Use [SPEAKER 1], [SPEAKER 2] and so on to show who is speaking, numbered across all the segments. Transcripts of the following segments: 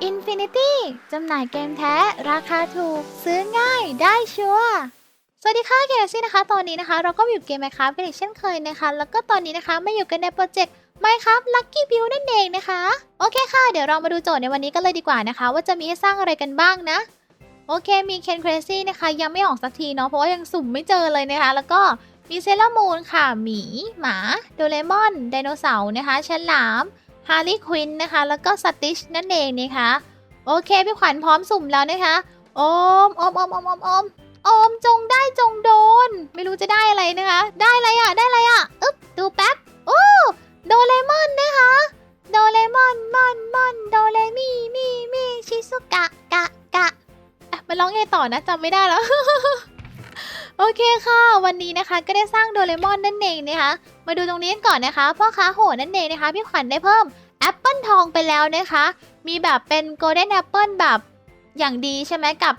[SPEAKER 1] Infinity จำหน่ายเกมแท้ ราคาถูก ซื้อง่ายได้ชัวร์สวัสดีค่ะเกมซี่นะคะ ตอนนี้นะคะ เราก็อยู่เกม Minecraft กันอีกเช่นเคยนะคะ แล้วก็ตอนนี้นะคะมาอยู่กันในโปรเจกต์ Minecraft Lucky Build นั่นเองนะคะ โอเคค่ะ เดี๋ยวเรามาดูโจทย์ในวันนี้กันเลยดีกว่านะคะ ว่าจะมีให้สร้างอะไรกันบ้างนะ โอเคมีเคนเครซี่นะคะ ยังไม่ออกสักทีเนาะเพราะว่ายังสุ่มไม่เจอเลยนะคะ แล้วก็มีเซเลมูนค่ะหมี หมาโดเรมอนไดโนเสาร์นะคะฉลาม ฮาร์ลีควินนะคะ แล้วก็สติชนั่นเองนะคะ โอเค พี่ขวัญพร้อมสุ่มแล้วนะคะโอมโอมโอมโอมโอมโอมโอมจงได้จงโดน ไม่รู้จะได้อะไรนะคะ ได้อะไรอะได้อะไรอะอึ๊บดูแป๊บโอ้โดเรมอนนะคะ โดเรมอนมอนมอนโดเรมีมีมีชิซุกะกะกะอะมันร้องไงต่อนะจำไม่ได้แล้ว โอเคค่ะ วันนี้นะคะก็ได้สร้างโดเรมอนนั่นเองนะคะ มาดูตรงนี้ก่อนนะคะพ่อค้าโหดนั่นเองนะคะพี่ขวัญได้เพิ่มแอปเปิลทองไปแล้วนะคะ มีแบบเป็นโกลเด้นแอปเปิลแบบอย่างดีใช่ไหมกับ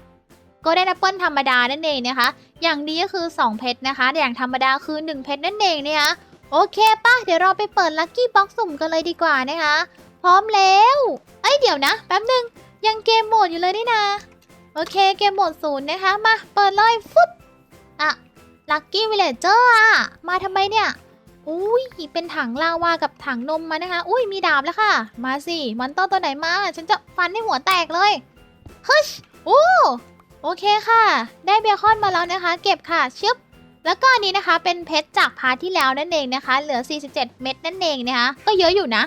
[SPEAKER 1] โกลเด้นแอปเปิลธรรมดานั่นเองนะคะ อย่างดีก็คือ 2 เพชรนะคะแต่อย่างธรรมดาคือ 1 เพชรนั่นเองนะคะโอเคป่ะเดี๋ยวเราไปเปิดลัคกี้บ็อกสุ่มกันเลยดีกว่านะคะ พร้อมแล้ว เอ้ยเดี๋ยวนะ แป๊บหนึ่งยังเกมโหมดอยู่เลยนี่นะ โอเคเกมโหมดศูนย์นะคะ มาเปิดเลยฟุ๊บอะลัคกี้วิลเลจเจอร์อะมาทำไมเนี่ย อุ้ยเป็นถังลาวากับถังนมมานะคะ อุ้ยมีดาบแล้วค่ะ มาสิมอนเตอร์ตัวไหนมา ฉันจะฟันให้หัวแตกเลยฮึชโอ้โอเคค่ะ ได้เบคอนมาแล้วนะคะ เก็บค่ะชึบแล้วก็อันนี้นะคะเป็นเพชรจากพาร์ทที่แล้วนั่นเองนะคะ เหลือ 47 เม็ดนั่นเองนะคะก็เยอะอยู่นะ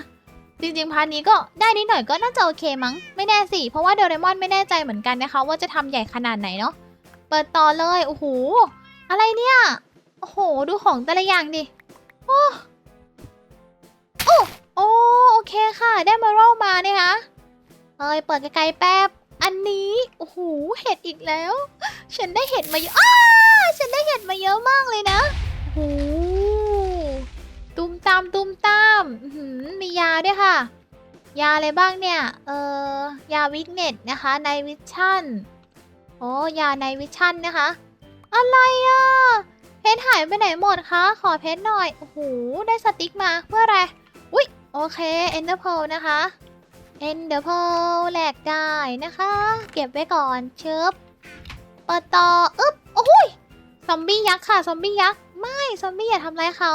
[SPEAKER 1] จริงๆพาร์ทนี้ก็ได้นิดหน่อยก็น่าจะโอเคมั้ง ไม่แน่สิ เพราะว่าโดเรมอนไม่แน่ใจเหมือนกันนะคะ ว่าจะทำใหญ่ขนาดไหนเนาะ เปิดต่อเลย โอ้โห อะไรเนี่ย โอ้โห ดูของแต่ละอย่างดิ โอ้โอ้โอเคค่ะ ได้มาโรลมาเนี่ยคะเอ้ยเปิดไกลๆแป๊บ อันนี้ โอ้โห เห็ดอีกแล้ว ฉันได้เห็ดมาเยอะอ้าฉันได้เห็ดมาเยอะมากเลยนะโอ้โหตุ้มตามตุ้มตามมียาด้วยค่ะ ยาอะไรบ้างเนี่ย เออยาวิกเน็ตนะคะในวิชั่น โอ้ยาในวิชั่นนะคะ อะไรอะ่ะ เพชรหายไปไหนหมดคะ ขอเพชรหน่อย โอ้โห ได้สติ๊กมาเพื่ออะไร อุ๊ย โอเค เอนเดอร์เพลนะคะ เอนเดอร์เพลแหลกได้นะคะ เก็บไว้ก่อน เชิบเปิดต่อ อึ๊บ โอ้ย ซอมบี้ยักษ์ค่ะ ซอมบี้ยักษ์ ไม่ ซอมบี้อย่าทำร้ายเขา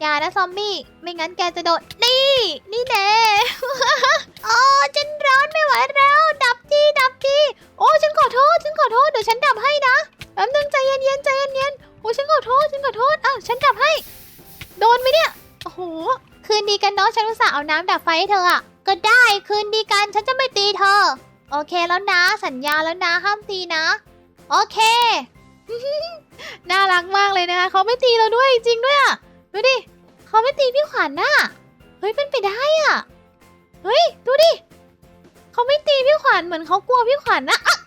[SPEAKER 1] อย่านะซอมบี้ ไม่งั้นแกจะโดด นี่ นี่แน่โอ้ฉันร้อนไม่ไหวแล้ว ดับทีดับทีโอ้ ฉันขอโทษ ฉันขอโทษ เดี๋ยวฉันดับให้นะแป๊บนึงใจเย็นๆใจเย็นๆ โอ้ฉันขอโทษฉันขอโทษอ้าวฉันดับให้ โดนไหมเนี่ยโอ้โหคืนดีกันเนาะฉันอุตส่าห์เอาน้ำดับไฟให้เธออะก็ได้คืนดีกันฉันจะไม่ตีเธอ โอเคแล้วนะ สัญญาแล้วนะห้ามตีนะ โอเค น่ารักมากเลยนะคะเขาไม่ตีเราด้วยจริงด้วยอะดูดิเขาไม่ตีพี่ขวัญน่ะเฮ้ยเป็นไปได้อะเฮ้ยดูดิเขาไม่ตีพี่ขวัญเหมือนเขากลัวพี่ขวัญนะอะ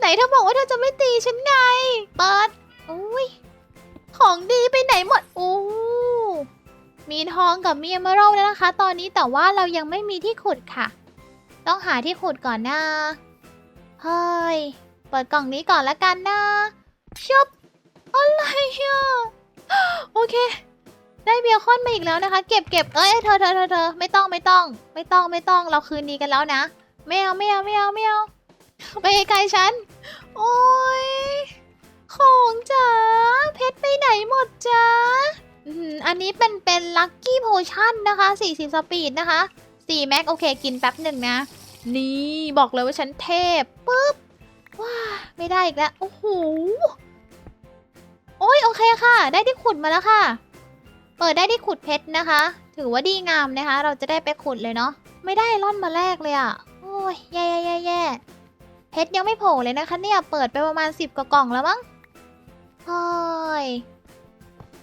[SPEAKER 1] ไหนเธอบอกว่าเธอจะไม่ตีฉันไง เปิดอุ้ยของดีไปไหนหมดโอ้มีทองกับมีเอเมอรัลด์แล้วนะคะ ตอนนี้แต่ว่าเรายังไม่มีที่ขุดค่ะ ต้องหาที่ขุดก่อนนะเฮ้ยเปิดกล่องนี้ก่อนละกันนะชุบอะไรอะโอเค ได้เบียคอนมาอีกแล้วนะคะ เก็บเก็บเอ้ยเธอเธอเธอเธอไม่ต้องไม่ต้อง ไม่ต้องไม่ต้องเราคืนดีกันแล้วนะไม่เอาไม่เอาไม่เอาไม่เอา ไปไกลๆฉัน โอ้ย ของจ๋า เพชรไปไหนหมดจ๊ะอื้อหืออันนี้เป็นเป็นลัคกี้โพชั่นนะคะ 40 สปีดนะคะ 4 แม็ก โอเค กินแป๊บหนึ่งนะ นี่บอกเลยว่าฉันเทพปุ๊บ ว้า ไม่ได้อีกแล้ว โอ้โห โอ้ย โอเคค่ะ ได้ที่ขุดมาแล้วค่ะ เปิดได้ที่ขุดเพชรนะคะ ถือว่าดีงามนะคะ เราจะได้ไปขุดเลยเนาะ ไม่ได้ร่อนมาแรกเลยอะ่ะ โอ้ย แย่แย่แย่แย่ เพชรยังไม่โผล่เลยนะคะเนี่ย เปิดไปประมาณ 10 กว่ากล่องแล้วมั้งเฮ้ย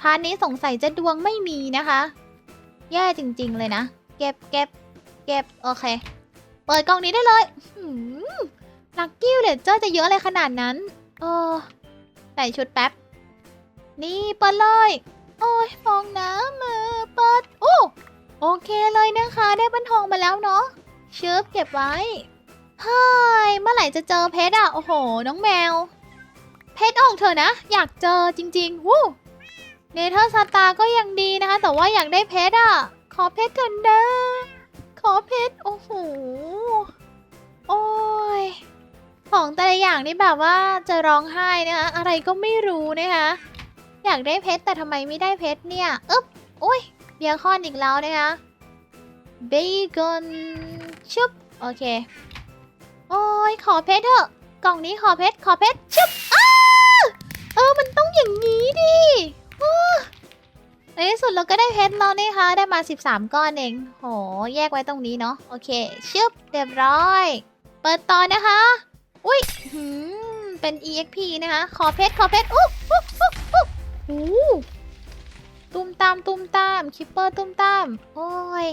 [SPEAKER 1] พาร์ทนี้สงสัยจะดวงไม่มีนะคะ แย่จริงๆเลยนะ เก็บเก็บเก็บโอเค เปิดกล่องนี้ได้เลยลักกี้เลเจอร์จะเยอะอะไรขนาดนั้นเออใส่ชุดแป๊บ นี่เปิดเลย โอ้ยฟองน้ำมาเปิด โอ้โอเคเลยนะคะ ได้บันทองมาแล้วเนาะเชิบเก็บไว้ เฮ้ยเมื่อไหร่จะเจอเพชรอะ โอ้โห น้องแมว เพชรออกเถอะนะ อยากเจอจริง ๆ วู้เนเธอร์สตาร์ก็ยังดีนะคะ แต่ว่าอยากได้เพชรอะ ขอเพชรเถอะนะขอเพชร โอ้โห โอ้ย ของแต่ละอย่างนี่แบบว่าจะร้องไห้นะคะ อะไรก็ไม่รู้นะคะ อยากได้เพชรแต่ทำไมไม่ได้เพชรเนี่ยอึ๊บโอ้ยเบียร์คอนอีกแล้วนะคะเบคอนชุบ โอเค โอ้ยขอเพชรเถอะ กล่องนี้ขอเพชรขอเพชรชุบอ้าเออมันต้องอย่างนี้ดิอ้าในที่สุดเราก็ได้เพชรแล้วนะคะได้มา 13 ก้อนเอง โห แยกไว้ตรงนี้เนาะโอเคชึบเรียบร้อย เปิดต่อนะคะ อุ้ยหืมเป็น EXP นะคะ ขอเพชรขอเพชรอุ๊บอุ๊บอุ๊บอุ๊บตุ้มตามตุ้มตามคิปเปอร์ตุ้มตาม โอ้ย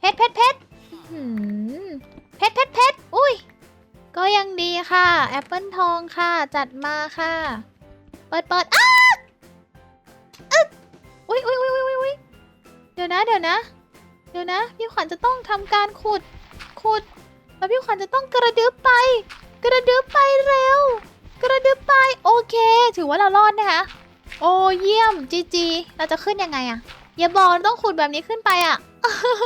[SPEAKER 1] เพชรเพชรเพชรหืมเพชรเพชรเพชรอุ้ย ก็ยังดีค่ะ แอปเปิลทองค่ะ จัดมาค่ะ เปิดเปิดอ้าอึ๊กอุ้ยอุ้ยอุ้ยอุ้ยอุ้ยเดี๋ยวนะ เดี๋ยวนะ เดี๋ยวนะ พี่ขวัญจะต้องทำการขุด ขุด แล้วพี่ขวัญจะต้องกระดึบไป กระดึบไปเร็ว กระดึบไป โอเค ถือว่าเรารอดนะคะ โอ้เยี่ยม จีจี เราจะขึ้นยังไงอะอย่าบอกต้องขุดแบบนี้ขึ้นไปอะ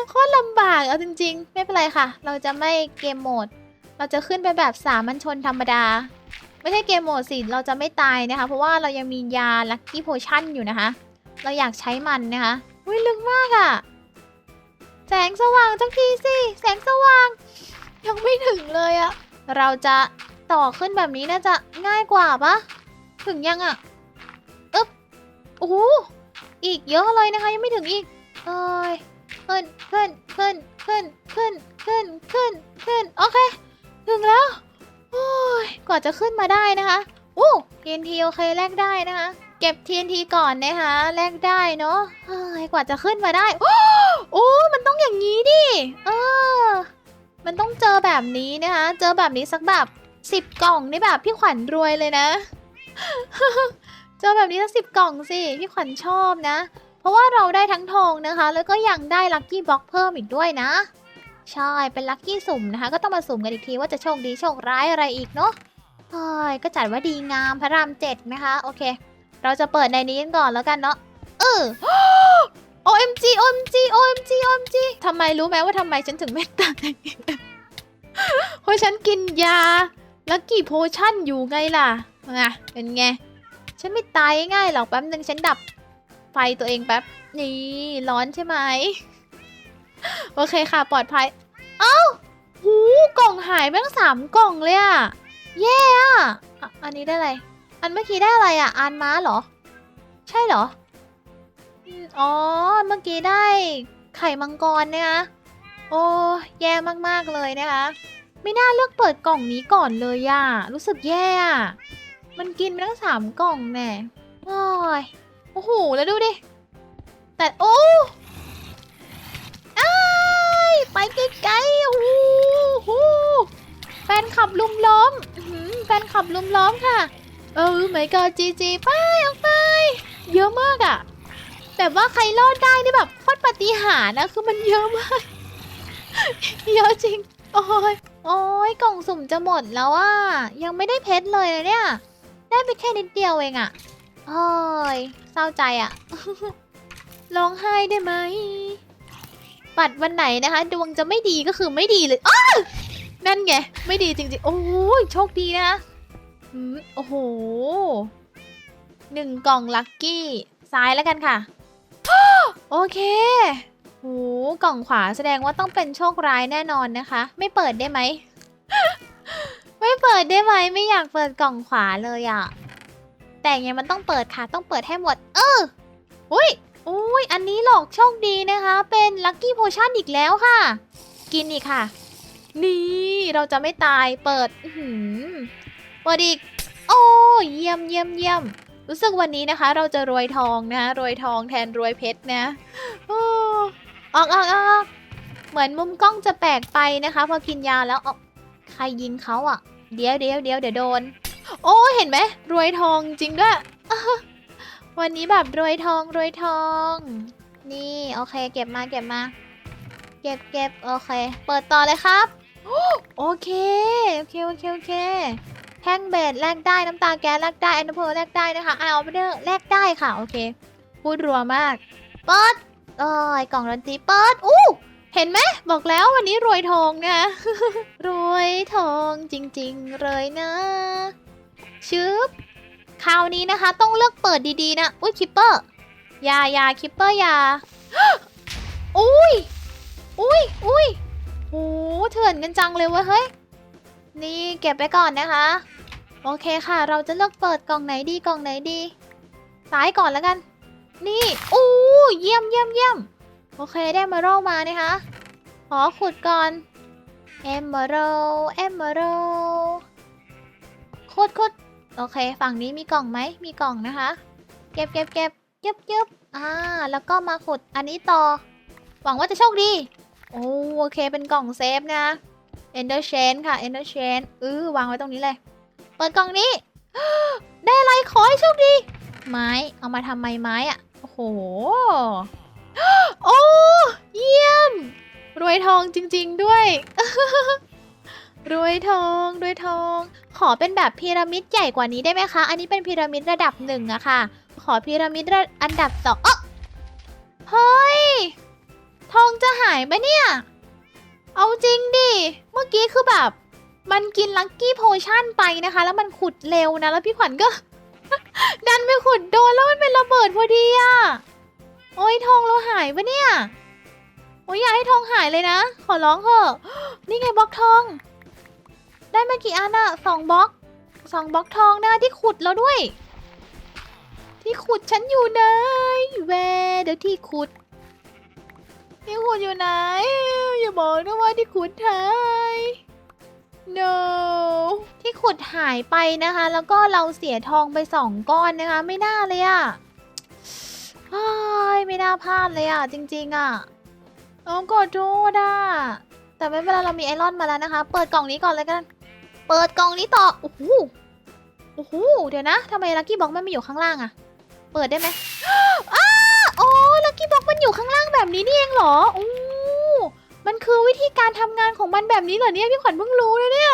[SPEAKER 1] โคตรลำบากเอาจริง ๆ ไม่เป็นไรค่ะ เราจะไม่เกมโหมด เราจะขึ้นไปแบบสามัญชนธรรมดา ไม่ใช่เกมโหมดสิเราจะไม่ตายนะคะ เพราะว่าเรายังมียาลัคกี้โพชั่นอยู่นะคะ เราอยากใช้มันนะคะอุ้ยลึกมากอะแสงสว่างสักทีสิแสงสว่าง ยังไม่ถึงเลยอะเราจะต่อขึ้นแบบนี้น่าจะง่ายกว่าปะถึงยังอะอึ๊บโอ้โหอีกเยอะเลยนะคะ ยังไม่ถึงอีกเอ้ยขึ้นขึ้นขึ้นขึ้นขึ้นขึ้นขึ้นขึ้นโอเค ถึงแล้วโอ้ยกว่าจะขึ้นมาได้นะคะโอ้ TNT โอเคแลกได้นะคะ เก็บ TNT ก่อนนะคะแลกได้เนาะเฮ้ยกว่าจะขึ้นมาได้โอ้โอ้มันต้องอย่างนี้ดิเออ มันต้องเจอแบบนี้นะคะ เจอแบบนี้สักแบบสิบกล่องนี่แบบพี่ขวัญรวยเลยนะ เจอแบบนี้สักสิบกล่องสิพี่ขวัญชอบนะ เพราะว่าเราได้ทั้งทองนะคะ แล้วก็ยังได้ลัคกี้บ็อกเพิ่มอีกด้วยนะ ใช่ เป็นลัคกี้สุ่มนะคะ ก็ต้องมาสุ่มกันอีกทีว่าจะโชคดีโชคร้ายอะไรอีกเนาะเฮ้ยก็จัดว่าดีงามพระรามเจ็ดนะคะ โอเค เราจะเปิดในนี้กันก่อนแล้วกันเนาะ เออ OMG OMG OMG OMG ทำไมรู้ไหมว่าทำไมฉันถึงไม่ตาย เพราะฉันกินยาลัคกี้โพชั่นอยู่ไงล่ะไงเป็นไง ฉันไม่ตายง่ายหรอกแป๊บนึงฉันดับไฟตัวเองแป๊บ นี่ ร้อนใช่ไหม โอเคค่ะ ปลอดภัย เอ้า หูกล่องหายไปตั้งสามกล่องเลยอะแย่อะอะ อันนี้ได้อะไร อันเมื่อกี้ได้อะไรอะอานม้าเหรอ ใช่เหรอ อ๋อ เมื่อกี้ได้ไข่มังกรนะคะ โอ้แย่มากๆเลยนะคะ ไม่น่าเลือกเปิดกล่องนี้ก่อนเลยอะรู้สึกแย่อะมันกินไปทั้งสามกล่องแน่โอ้ยโอ้โห แล้วดูดิ แต่โอ้ ไปไกลๆโอ้โหแฟนขับลุมล้อมแฟนขับลุมล้อมค่ะ เออไม่ก็จีจีไปออกไป เยอะมากอะแต่ว่าใครรอดได้นี่แบบโคตรปฏิหารนะคือมันเยอะมาก เยอะจริง โอ้ยโอ้ยกล่องสุ่มจะหมดแล้วอะ ยังไม่ได้เพชรเลยนะเนี่ย ได้ไปแค่นิดเดียวเองอะโอ้ยเศร้าใจอะร้องไห้ได้ไหม ปัดวันไหนนะคะ ดวงจะไม่ดีก็คือไม่ดีเลยอ้านั่นไง ไม่ดีจริงๆ โอ้ยโชคดีนะอืมโอ้โหหนึ่งกล่องลัคกี้ซ้ายแล้วกันค่ะ โอเคโอ้กล่องขวาแสดงว่าต้องเป็นโชคร้ายแน่นอนนะคะ ไม่เปิดได้ไหม ไม่เปิดได้ไหม ไม่อยากเปิดกล่องขวาเลยอะแต่ยังไงมันต้องเปิดค่ะ ต้องเปิดให้หมด เอออุ้ย อุ้ยอันนี้หลอกโชคดีนะคะ เป็นลัคกี้โพชั่นอีกแล้วค่ะ กินอีกค่ะ นี่เราจะไม่ตายเปิดอื้อหือเปิดอีก โอ้เยี่ยมเยี่ยมเยี่ยมรู้สึกวันนี้นะคะ เราจะรวยทองนะรวยทองแทนรวยเพชรนะโอ้ออกออกออกออกเหมือนมุมกล้องจะแปลกไปนะคะ พอกินยาแล้วออกใครยิงเขาอะ เดี๋ยวเดี๋ยวเดี๋ยวเดี๋ยวโดน โอ้เห็นไหมรวยทองจริงด้วย วันนี้แบบรวยทองรวยทอง นี่โอเค เก็บมาเก็บมา เก็บเก็บโอเค เปิดต่อเลยครับ โอเค โอเค โอเค โอเคแท่งเบสแลกได้น้ำตาแก๊สแลกได้แอนด์เพลแลกได้นะคะไอออเดอร์แลกได้ค่ะ โอเค พูดรัวมากเปิดโอ้ยกล่องดนตรีเปิดอู้เห็นไหมบอกแล้ววันนี้รวยทองนะรวยทองจริงๆเลยนะชึบ คราวนี้นะคะ ต้องเลือกเปิดดีๆนะ อุ้ยคิปเปอร์ยายาคิปเปอร์ยาอุ้ยอุ้ยอุ้ยโอ้เถื่อนกันจังเลยเว้ยเฮ้ย นี่เก็บไปก่อนนะคะ โอเคค่ะ เราจะเลือกเปิดกล่องไหนดีกล่องไหนดี ซ้ายก่อนแล้วกัน นี่อู้เยี่ยมเยี่ยมเยี่ยมโอเคได้มาโรมานะคะ ขอขุดก่อนเอมเบอรเอมเบอรขุดขุด โอเค ฝั่งนี้มีกล่องไหม มีกล่องนะคะ เก็บเก็บเก็บเก็บเก็บอ่า แล้วก็มาขุดอันนี้ต่อ หวังว่าจะโชคดี โอ้โอเค เป็นกล่องเซฟนะ Ender Chain ค่ะ Ender Chain อือวางไว้ตรงนี้เลย เปิดกล่องนี้ ได้อะไรขอให้โชคดี ไม้ เอามาทำไม้ไม้อะโอ้โห โอ้ เยี่ยม รวยทองจริง ๆด้วย รวยทอง รวยทองขอเป็นแบบพีระมิดใหญ่กว่านี้ได้ไหมคะ อันนี้เป็นพีระมิดระดับหนึ่งอะค่ะ ขอพีระมิดระอันดับสองเออเฮ้ย ทองจะหายไปะเนี่ย เอาจริงดิ เมื่อกี้คือแบบ มันกินลัคกี้โพชั่นไปนะคะ แล้วมันขุดเร็วนะ แล้วพี่ขวัญก็ ดันไปขุดโดนแล้วมันเป็นระเบิดพอดีอะโอ้ยทองเราหายปะเนี่ย โอ้ยอย่าให้ทองหายเลยนะ ขอร้องเถอะ นี่ไงบล็อกทอง ได้มากี่อันอะสองบล็อกสองบล็อกทองนะที่ขุดแล้วด้วย ที่ขุดฉันอยู่ไหนแวเดี๋ยวที่ขุด ที่ขุดอยู่ไหน อย่าบอกนะว่าที่ขุดหาย no ที่ขุดหายไปนะคะ แล้วก็เราเสียทองไปสองก้อนนะคะ ไม่น่าเลยอะเฮ้ยไม่น่าพลาดเลยอะจริง ๆอะน้องกดโทษอะแต่ไม่เป็นไรเรามีไอรอนมาแล้วนะคะ เปิดกล่องนี้ก่อนเลยกัน ปิดกล่องนี้ต่อโอ้โหโอ้โหเดี๋ยวนะทำไมลักกี้บ็อกมันไม่อยู่ข้างล่างอะเปิดได้ไหมอ้าโอ้ลักกี้บ็อกมันอยู่ข้างล่างแบบนี้นี่เองเหรอโอ้มันคือวิธีการทำงานของมันแบบนี้เหรอเนี่ยพี่ขวัญเพิ่งรู้เลยเนี่ย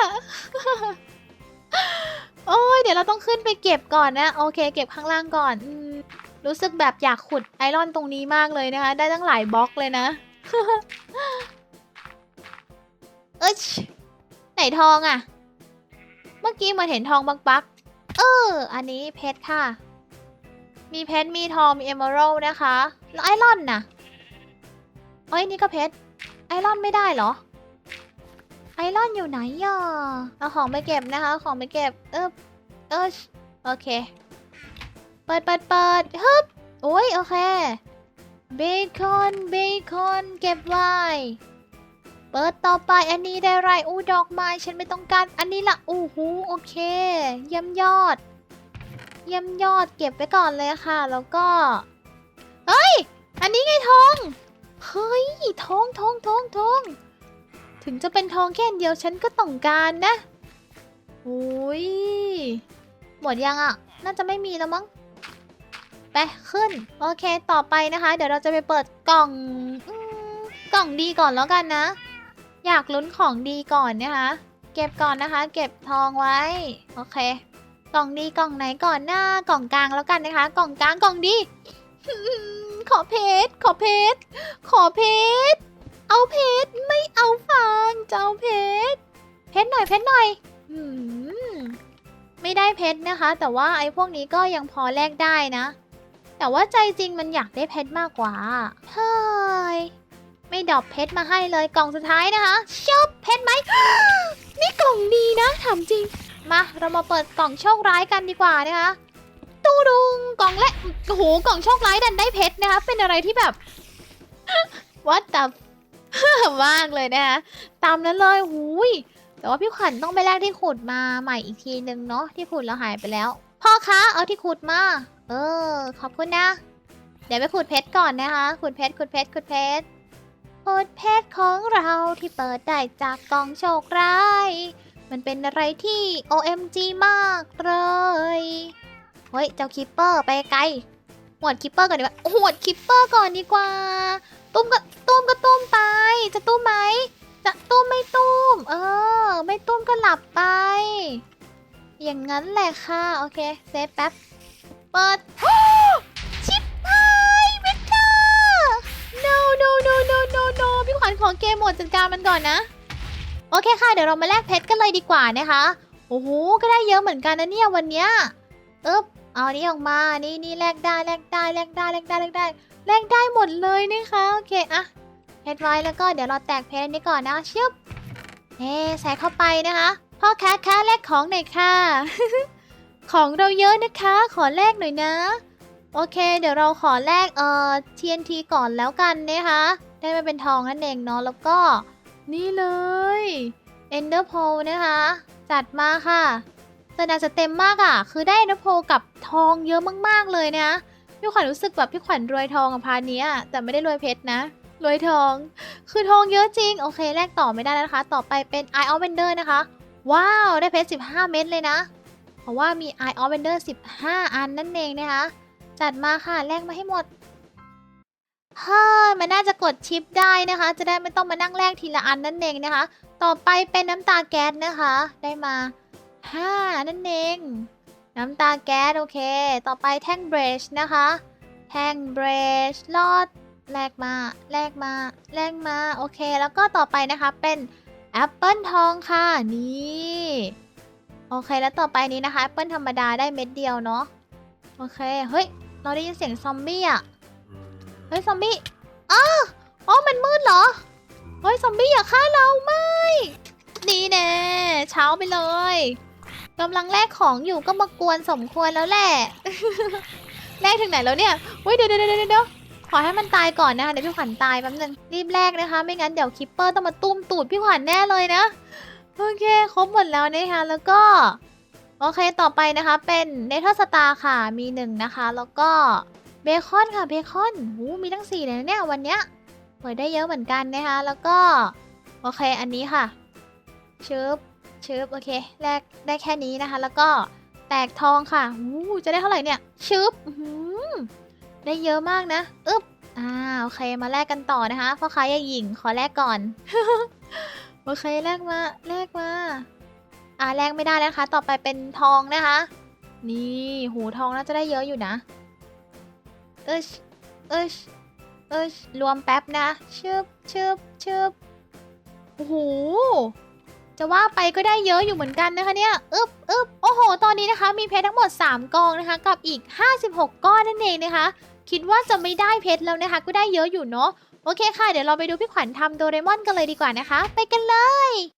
[SPEAKER 1] โอ้ยเดี๋ยวเราต้องขึ้นไปเก็บก่อนนะ โอเค เก็บข้างล่างก่อนอรู้สึกแบบอยากขุดไอรอนตรงนี้มากเลยนะคะ ได้ตั้งหลายบล็อกเลยนะเอ้ยไหนทองอะ เมื่อกี้เหมาเห็นทองบักบักเออ อันนี้เพชรค่ะ มีเพชรมีทองมีเอเมอรัลนะคะ แล้วไอรอนน่ะเอ้ยนี่ก็เพชร ไอรอนไม่ได้เหรอ ไอรอนอยู่ไหนอะเอาของไปเก็บนะคะ ของไปเก็บ เออเออโอเค เปิดเปิดเปิดฮึบโอ้ย โอเค เบคอน เบคอน เก็บไว้ เปิดต่อไปอันนี้ได้ไรอู้ดอกไม้ฉันไม่ต้องการอันนี้ละอู้หูโอเค เยี่ยมยอด เยี่ยมยอดเก็บไปก่อนเลยค่ะ แล้วก็เฮ้ย อันนี้ไงทองเฮ้ยทองทองทองทองถึงจะเป็นทองแค่เดียวฉันก็ต้องการนะโอ้ยหมดยังอะ่ะ น่าจะไม่มีแล้วมั้งไปขึ้น โอเคต่อไปนะคะ เดี๋ยวเราจะไปเปิดกล่องอกล่องดีก่อนแล้วกันนะ อยากลุ้นของดีก่อนนะคะ เก็บก่อนนะคะ เก็บทองไว้ โอเค กล่องดีกล่องไหนก่อนหน้ากล่องกลางแล้วกันนะคะ กล่องกลางกล่องดี ขอเพชรขอเพชรขอเพชรเอาเพชรไม่เอาฟางจะเอาเพชรเพชรหน่อยเพชรหน่อยอมไม่ได้เพชรนะคะ แต่ว่าไอ้พวกนี้ก็ยังพอแลกได้นะ แต่ว่าใจจริงมันอยากได้เพชรมากกว่าเฮ้ย ไม่ดรอปเพชรมาให้เลยกล่องสุดท้ายนะคะชอบเพชรไหม นี่กล่องดีนะถามจริง มาเรามาเปิดกล่องโชคร้ายกันดีกว่านะคะตู้ดุงกล่องและโอ้โหกล่องโชคร้ายดันได้เพชรนะคะ เป็นอะไรที่แบบวัดตับมากเลยนะคะตามนั้นเลยหูยแต่ว่าพี่ขวัญต้องไปแลกที่ขุดมาใหม่อีกทีนึงเนาะที่ขุดแล้วหายไปแล้ว พ่อคะเอาที่ขุดมา เออ ขอบคุณนะ เดี๋ยวไปขุดเพชรก่อนนะคะ ขุดเพชรขุดเพชรขุดเพชร ขุดเพชรของเราที่เปิดได้จากกล่องโชคร้าย มันเป็นอะไรที่ OMG มากเลย เฮ้ย เจ้าคิปเปอร์ไปไกลหวดคิปเปอร์ก่อนดีกว่าหวดคิปเปอร์ก่อนดีกว่า ตุ้มก็ตุ้มก็ตุ้มไป จะตุ้มไหม จะตุ้มไม่ตุ้ม เออ ไม่ตุ้มก็หลับไป อย่างนั้นแหละค่ะ โอเค เซฟแป๊บ เปิด no no no no no no พี่ขวัญของเกมหมดจัดการมันก่อนนะ โอเคค่ะ เดี๋ยวเรามาแลกเพชรกันเลยดีกว่านะคะ โอ้โห ก็ได้เยอะเหมือนกันนะเนี่ยวันเนี้ยเอ๊บเอานี้ออกมา นี่นี่แลกได้แลกได้แลกได้แลกได้แลกได้แลกได้หมดเลยนะคะ โอเคอะเพชรไว้แล้วก็เดี๋ยวเราแตกเพชรนี้ก่อนนะชึบเฮ้ใส่เข้าไปนะคะ พ่อค้าค้าแลกของหน่อยค่ะ ของเราเยอะนะคะ ขอแลกหน่อยนะ โอเค เดี๋ยวเราขอแลกเอ่อ TNT ก่อนแล้วกันนะคะ ได้มาเป็นทองนั่นเองเนาะ แล้วก็ นี่เลย Ender Pearl นะคะ จัดมาค่ะแต่น่าจะเต็มมากอะ่ะ คือได้ Ender Pearl กับทองเยอะมากๆเลยนะพี่ขวัญรู้สึกแบบพี่ขวัญรวยทองกับพานี้ยแต่ไม่ได้รวยเพชรนะ รวยทอง คือทองเยอะจริง โอเค แลกต่อไม่ได้แล้วนะคะ ต่อไปเป็น Eye of Wonder นะคะ ว้าว ได้เพชร 15 เม็ดเลยนะ เพราะว่ามี Eye of Wonder 15 อันนั่นเองนะคะ จัดมาค่ะแลกมาให้หมดเฮ้ยมันน่าจะกดชิปได้นะคะ จะได้ไม่ต้องมานั่งแลกทีละอันนั่นเองนะคะ ต่อไปเป็นน้ำตาแก๊สนะคะ ได้มา5นั่นเอง น้ำตาแก๊สโอเค ต่อไปแท่งเบรชนะคะ แท่งเบรชลอดแลกมาแลกมาแลกมาโอเค แล้วก็ต่อไปนะคะเป็นแอปเปิลทองค่ะนี่โอเคแล้วต่อไปนี้นะคะแอปเปิลธรรมดาได้เม็ดเดียวเนาะโอเคเฮ้ย เราได้ยินเสียงซอมบี้อะ เฮ้ยซอมบี้อ้าวอ๋อ มันมืดเหรอ เฮ้ยซอมบี้อย่าฆ่าเราไม่ดีแน่เช้าไปเลยกำลังแลกของอยู่ก็มากวนสมควรแล้วแหละแลกถึงไหนแล้วเนี่ยเฮ้ยเดี๋ยวเดี๋ยวเดี๋ยวเดี๋ยวขอให้มันตายก่อนนะคะเดี๋ยวพี่ขวัญตายแป๊บนึงรีบแลกนะคะ ไม่งั้นเดี๋ยวคิปเปอร์ต้องมาตุ้มตูดพี่ขวัญแน่เลยนะโอเคครบหมดแล้วนะคะแล้วก็ โอเคต่อไปนะคะเป็นเนเธอร์สตาร์ค่ะมีหนึ่งนะคะ แล้วก็เบคอนค่ะเบคอนหูมีทั้งสี่เลยเนี่ยวันเนี้ยเปิดได้เยอะเหมือนกันนะคะ แล้วก็ โอเคอันนี้ค่ะชึบชึบโอเคแรกได้แค่นี้นะคะ แล้วก็แตกทองค่ะหูจะได้เท่าไหร่เนี่ยชึบหือได้เยอะมากนะอึ๊บอ่าโอเคมาแลกกันต่อนะคะพ่อค้ายาหญิงขอแลกก่อน โอเคแลกมาแลกมา อ่าแลกไม่ได้แล้วนะคะ ต่อไปเป็นทองนะคะ นี่หูทองน่าจะได้เยอะอยู่นะ เอิชเอิชเอิชรวมแป๊บนะ ชึบชึบชึบโอ้โหจะว่าไปก็ได้เยอะอยู่เหมือนกันนะคะเนี่ย อึบอึบโอ้โห ตอนนี้นะคะ มีเพชรทั้งหมด 3กองนะคะ กับอีก 56 ก้อนนั่นเองนะคะ คิดว่าจะไม่ได้เพชรแล้วนะคะ ก็ได้เยอะอยู่เนาะ โอเคค่ะ เดี๋ยวเราไปดูพี่ขวัญทำโดเรมอนกันเลยดีกว่านะคะ ไปกันเลย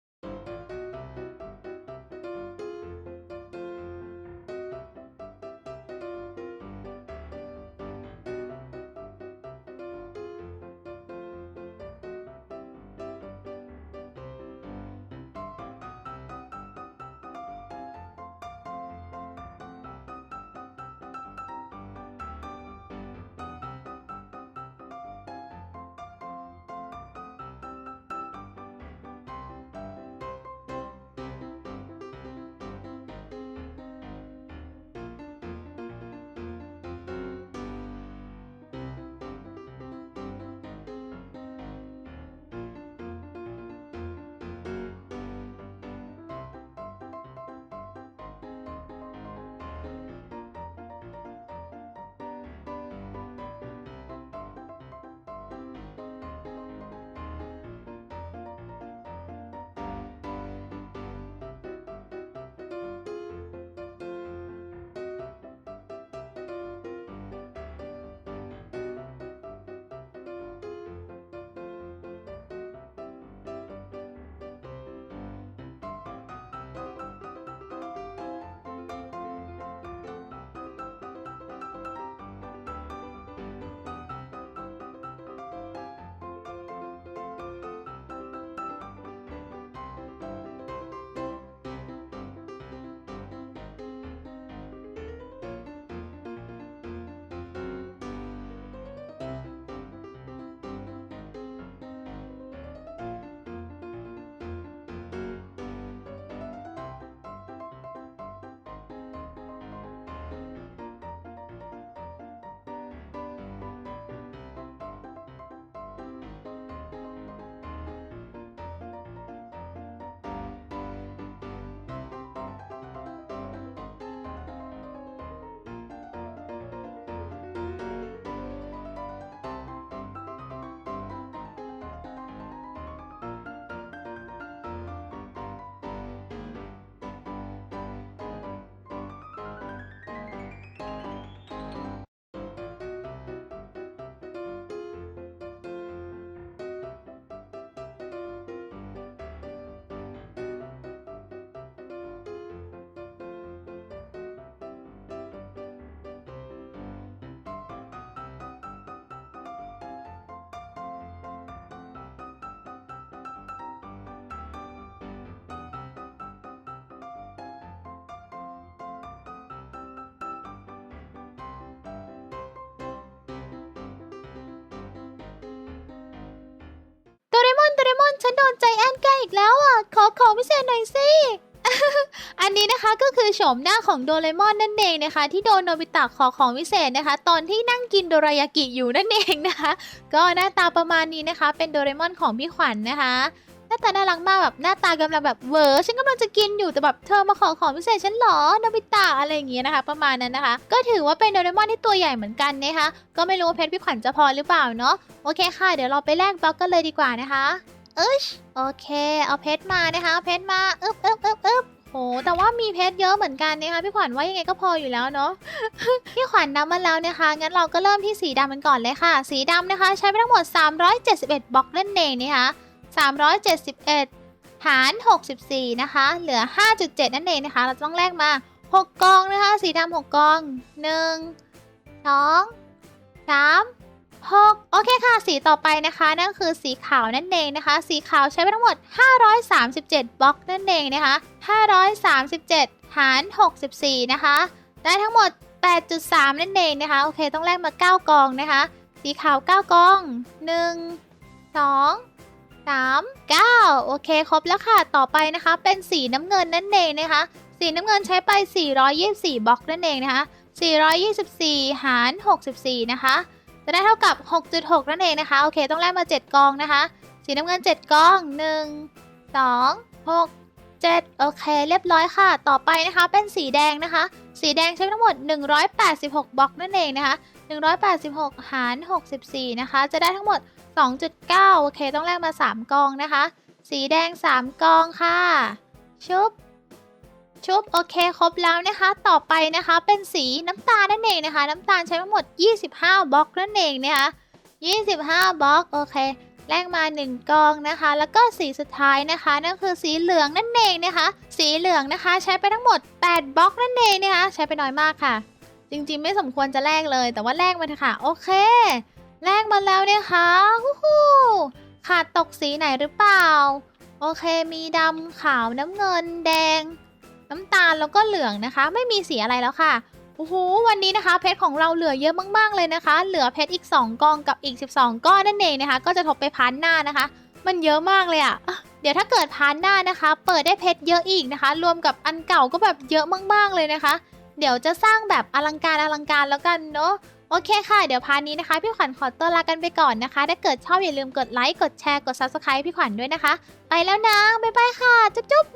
[SPEAKER 1] โดนใจแอนแกอีกแล้วอะ ขอของพิเศษหน่อยสิ อันนี้นะคะก็คือโฉมหน้าของโดเรมอนนั่นเองนะคะ ที่โดนโนบิตะขอของพิเศษนะคะ ตอนที่นั่งกินโดรายากิอยู่นั่นเองนะคะ ก็หน้าตาประมาณนี้นะคะ เป็นโดเรมอนของพี่ขวัญนะคะหน้าตาน่ารักมากแบบหน้าตากำลังแบบเวอร์ฉันกำลังจะกินอยู่แต่แบบเธอมาขอของพิเศษฉันเหรอโนบิตะอะไรอย่างเงี้ยนะคะ ประมาณนั้นนะคะ ก็ถือว่าเป็นโดเรมอนที่ตัวใหญ่เหมือนกันนะคะ ก็ไม่รู้ว่าเพชรพี่ขวัญจะพอหรือเปล่าเนาะโอเคค่ะ เดี๋ยวเราไปแลกบล็อกกันเลยดีกว่านะคะ เอ้ยโอเค เอาเพชรมานะคะเอาเพชรมาอึ๊บอึ๊บอึ๊บอึ๊บโหแต่ว่ามีเพชรเยอะเหมือนกันนะคะพี่ขวัญว่ายังไงก็พออยู่แล้วเนาะ พี่ขวัญนำมาแล้วนะคะ งั้นเราก็เริ่มที่สีดำกันก่อนเลยค่ะ สีดำนะคะ ใช้ไปทั้งหมด 371บล็อกเล่นเองนะคะ371 หาร 64 นะคะ เหลือ 5.7 นั่นเองนะคะ เราต้องแลกมา 6 กองนะคะ สีดำ6กอง 1 2 3 6 โอเคค่ะ สีต่อไปนะคะ นั่นคือสีขาวนั่นเองนะคะ สีขาวใช้ไปทั้งหมด 537 บล็อกนั่นเองนะคะ 537 หาร 64 นะคะ ได้ทั้งหมด 8.3 นั่นเองนะคะ โอเค ต้องแลกมา 9 กองนะคะ สีขาว 9 กอง 1 2 3 9 โอเค ครบแล้วค่ะ ต่อไปนะคะ เป็นสีน้ำเงินนั่นเองนะคะ สีน้ำเงินใช้ไป 424 บล็อกนั่นเองนะคะ 424 หาร 64 นะคะ จะได้เท่ากับ 6.6 นั่นเองนะคะ โอเค ต้องแลกมา 7 กองนะคะ สีน้ำเงิน 7 กอง 1 2 6 7 โอเค เรียบร้อยค่ะ ต่อไปนะคะเป็นสีแดงนะคะ สีแดงใช้ทั้งหมด 186 บล็อกนั่นเองนะคะ 186 หาร 64 นะคะ จะได้ทั้งหมด 2.9 โอเค ต้องแลกมา 3 กองนะคะ สีแดง 3 กองค่ะ ชุบ ชุบโอเคครบแล้วนะคะ ต่อไปนะคะเป็นสีน้ำตาลนั่นเองนะคะ น้ำตาลใช้ทั้งหมด 25บล็อกนั่นเองนะคะ25บล็อกโอเคแลกมา 1 กองนะคะ แล้วก็สีสุดท้ายนะคะนั่นคือสีเหลืองนั่นเองนะคะ สีเหลืองนะคะใช้ไปทั้งหมด 8บล็อกนั่นเองนะคะใช้ไปน้อยมากค่ะ จริงๆ ไม่สมควรจะแลกเลย แต่ว่าแลกมาเถอะค่ะ โอเคแลกมาแล้วนะคะฮู้ฮู้ขาดตกสีไหนหรือเปล่า โอเคมีดำขาวน้ำเงินแดง น้ำตาลแล้วก็เหลืองนะคะ ไม่มีสีอะไรแล้วค่ะโอ้โหวันนี้นะคะเพชรของเราเหลือเยอะมากๆเลยนะคะ เหลือเพชรอีก 2กองกับอีก 12 ก้อนนั่นเองนะคะ ก็จะทบไปพันหน้านะคะ มันเยอะมากเลยอะ่ะเดี๋ยวถ้าเกิดพันหน้านะคะ เปิดได้เพชรเยอะอีกนะคะ รวมกับอันเก่าก็แบบเยอะมากๆเลยนะคะ เดี๋ยวจะสร้างแบบอลังการอลังการแล้วกันเนาะโอเคค่ะ เดี๋ยวพานี้นะคะ พี่ขวัญขอตัวลากันไปก่อนนะคะ ถ้าเกิดชอบอย่าลืมกดไลค์กดแชร์กด subscribe พี่ขวัญด้วยนะคะ ไปแล้วนะบ๊ายบายค่ะ จุ๊บจุ๊บ